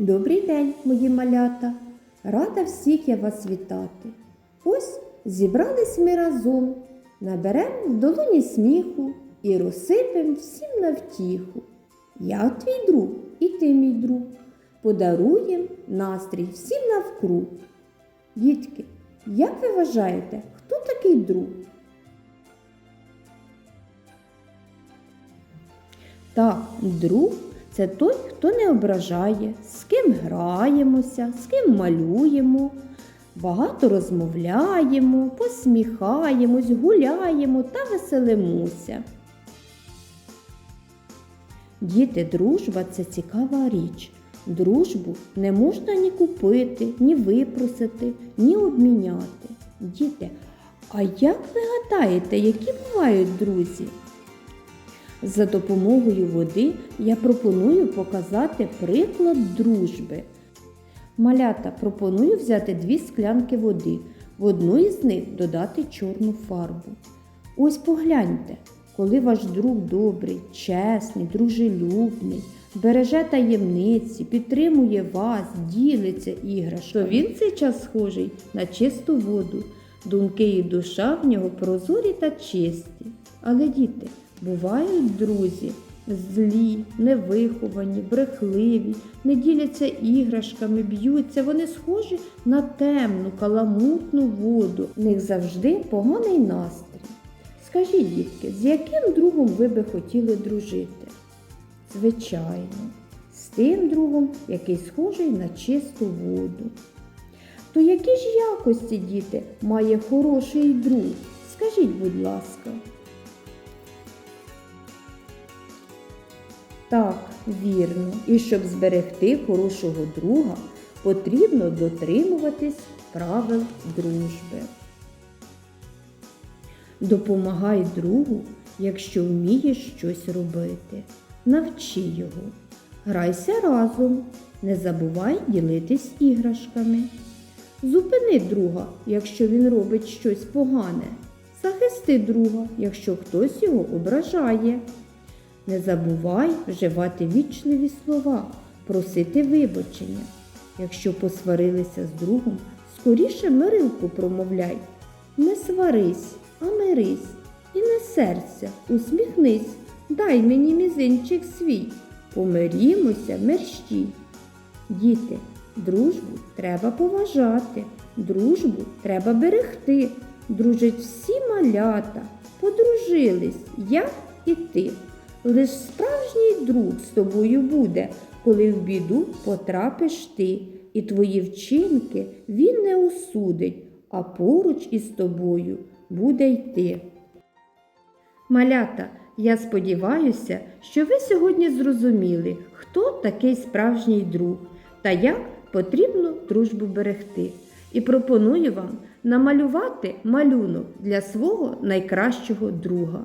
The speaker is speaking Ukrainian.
Добрий день, мої малята! Рада всіх я вас вітати. Ось зібрались ми разом, наберем в долоні сміху і розсипем всім на втіху. Я твій друг і ти мій друг. Подаруєм настрій всім навкруг. Дітки, як ви вважаєте, хто такий друг? Так, друг це той, хто не ображає, з ким граємося, з ким малюємо, багато розмовляємо, посміхаємось, гуляємо та веселимося. Діти, дружба це цікава річ. Дружбу не можна ні купити, ні випросити, ні обміняти. Діти, а як ви гадаєте, які бувають друзі? За допомогою води я пропоную показати приклад дружби. Малята пропоную взяти дві склянки води. В одну із них додати чорну фарбу. Ось погляньте, коли ваш друг добрий, чесний, дружелюбний, береже таємниці, підтримує вас, ділиться іграшками, то він цей час схожий на чисту воду. Думки і душа в нього прозорі та чисті. Але діти, бувають друзі злі, невиховані, брехливі, не діляться іграшками, б'ються. Вони схожі на темну, каламутну воду. В них завжди поганий настрій. Скажіть, дітки, з яким другом ви би хотіли дружити? Звичайно, з тим другом, який схожий на чисту воду. То які ж якості, діти, має хороший друг? Скажіть, будь ласка. Вірно. І щоб зберегти хорошого друга, потрібно дотримуватись правил дружби. Допомагай другу, якщо вмієш щось робити. Навчи його. Грайся разом. Не забувай ділитись іграшками. Зупини друга, якщо він робить щось погане. Захисти друга, якщо хтось його ображає. Не забувай вживати вічливі слова, просити вибачення. Якщо посварилися з другом, скоріше мирилку промовляй. Не сварись, а мирись. І не серця, усміхнись, дай мені мізинчик свій. Помирімося мерщій. Діти, дружбу треба поважати, дружбу треба берегти. Дружить всі малята, подружились я і ти. Лиш справжній друг з тобою буде, коли в біду потрапиш ти, і твої вчинки він не осудить, а поруч із тобою буде йти. Малята, я сподіваюся, що ви сьогодні зрозуміли, хто такий справжній друг та як потрібно дружбу берегти. І пропоную вам намалювати малюнок для свого найкращого друга.